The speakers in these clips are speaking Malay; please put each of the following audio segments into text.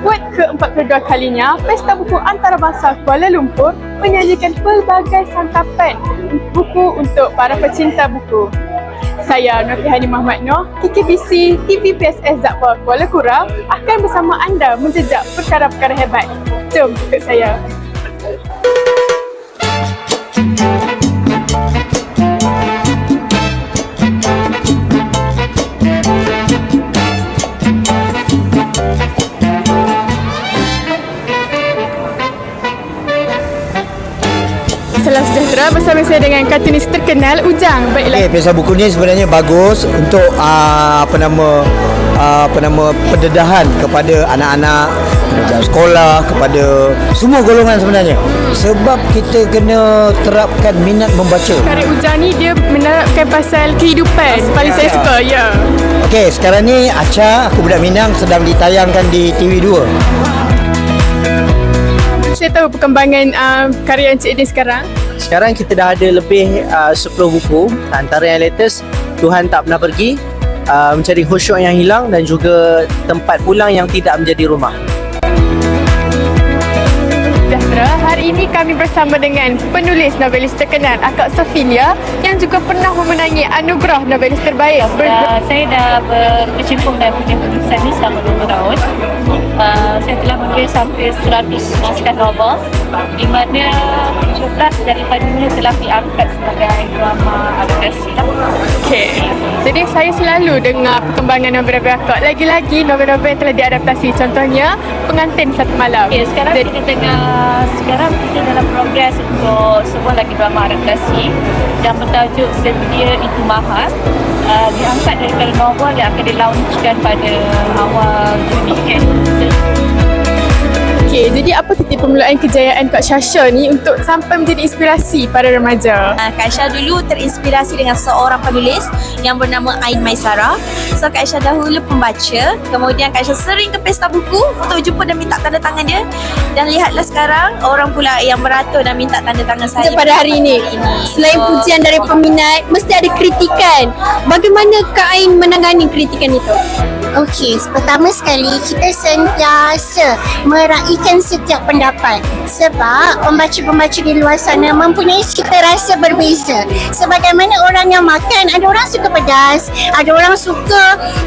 Buat ke-42 kalinya, Pesta Buku Antarabangsa Kuala Lumpur menyajikan pelbagai santapan buku untuk para pecinta buku. Saya Nur Tihani Muhammad Noh, KKBC TV PSS Zakwa Kuala Kurau akan bersama anda menjejak perkara-perkara hebat. Jom ikut saya. Salam sejahtera bersama saya dengan kartunis terkenal Ujang. Baiklah, Okey, pesta buku ni sebenarnya bagus untuk uh, apa nama uh, apa nama pendedahan kepada anak-anak pelajar sekolah kepada semua golongan sebenarnya. Sebab kita kena terapkan minat membaca. karya Ujang ni dia menerapkan pasal kehidupan. Paling saya ya. suka, ya. Okey, sekarang ni Aca aku budak Minang sedang ditayangkan di TV2. Saya tahu perkembangan uh, karya Encik Din sekarang. Sekarang kita dah ada lebih uh, 10 buku Antara yang latest Tuhan Tak Pernah Pergi uh, Mencari khusyuk yang hilang Dan juga Tempat Pulang Yang Tidak Menjadi Rumah ini kami bersama dengan penulis novelis terkenal Akak Sofilia yang juga pernah memenangi anugerah novelis terbaik. Ber- Dah, saya dah berkecimpung dalam dunia penulisan ni selama 2 tahun. Uh, saya telah menulis hampir 100 naskah novel di mana 17 daripadanya telah diangkat sebagai drama adaptasi. lah. Okey. Jadi saya selalu dengar perkembangan novel-novel akak. Lagi-lagi novel-novel yang telah diadaptasi. Contohnya Pengantin Satu Malam. Okay, sekarang Jadi- kita tengah sekarang kita dalam progres untuk sebuah lagi drama adaptasi yang bertajuk Setia Itu Mahal uh, diangkat daripada novel yang akan dilaunchkan pada awal Juni kan. Okey, jadi apa permulaan kejayaan Kak Syasha ni untuk sampai menjadi inspirasi para remaja? Uh, Kak Aisyah dulu terinspirasi dengan seorang penulis yang bernama Ain Maisara. So Kak Aisyah dahulu pembaca, kemudian Kak Aisyah sering ke pesta buku untuk jumpa dan minta tanda tangan dia. Dan lihatlah sekarang orang pula yang beratur dan minta tanda tangan saya pada hari ini. Selain So, pujian dari peminat, mesti ada kritikan. Bagaimana Kak Ain menangani kritikan itu? Okey, pertama sekali kita sentiasa meraihkan setiap pendapat sebab pembaca-pembaca di luar sana mempunyai cita rasa berbeza. Sebagaimana orang yang makan, ada orang suka pedas, ada orang suka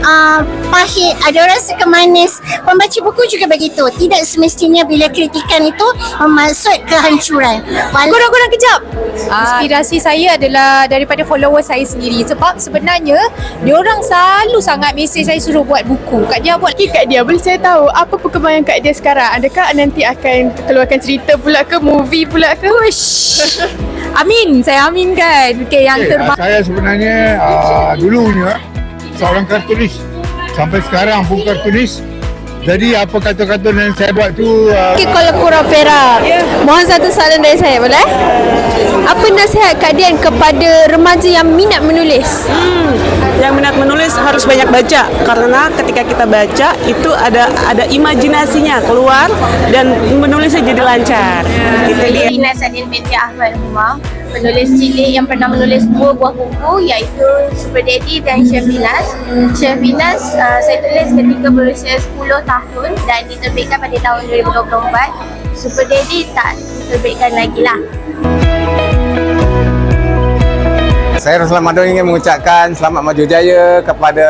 uh, pahit, ada orang suka manis. Pembaca buku juga begitu. Tidak semestinya bila kritikan itu bermaksud kehancuran. Walaupun Korang-korang kejap. Inspirasi saya adalah daripada follower saya sendiri sebab sebenarnya diorang selalu sangat mesej saya suruh buat buku. Kak dia buat Okay, Kak Dia, boleh saya tahu apa perkembangan Kak Dia sekarang? Adakah nanti akan keluarkan cerita pula ke, movie pula ke? push. Amin, saya aminkan. Okay, yang Okay, terbaik. uh, saya sebenarnya uh, dulunya seorang kartunis. Sampai sekarang pun kartunis. Jadi apa kata-kata yang saya buat tu uh, Okay, kalau kurang perak. Mohon satu soalan dari saya, boleh? Apa nasihat Kak Dian kepada remaja yang minat menulis? yang minat menulis harus banyak baca karena ketika kita baca itu ada ada imajinasinya keluar dan menulisnya jadi lancar. Itu dia. Ina Sadin binti Ahmad Humam penulis cilik yang pernah menulis dua buah buku iaitu Super Daddy dan Chef Vinas. Chef Vinas uh, saya tulis ketika berusia 10 tahun dan diterbitkan pada tahun 2024. Super Daddy tak diterbitkan lagi lah. Saya Roslan Mado ingin mengucapkan selamat maju jaya kepada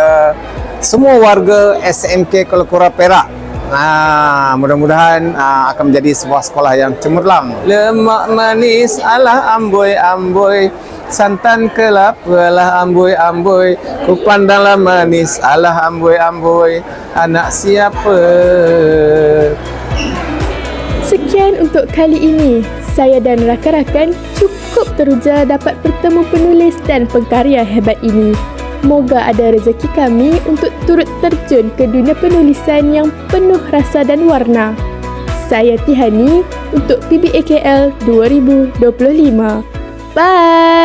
semua warga SMK Kuala Kura Perak. Ah, mudah-mudahan ah, akan menjadi sebuah sekolah yang cemerlang. Lemak manis alah amboi amboi santan kelapa lah amboi amboi ku pandanglah manis alah amboi amboi anak siapa Sekian untuk kali ini. Saya dan rakan-rakan cukup teruja dapat bertemu penulis dan pengkarya hebat ini. Moga ada rezeki kami untuk turut terjun ke dunia penulisan yang penuh rasa dan warna. Saya Tihani untuk PBAKL 2025. Bye!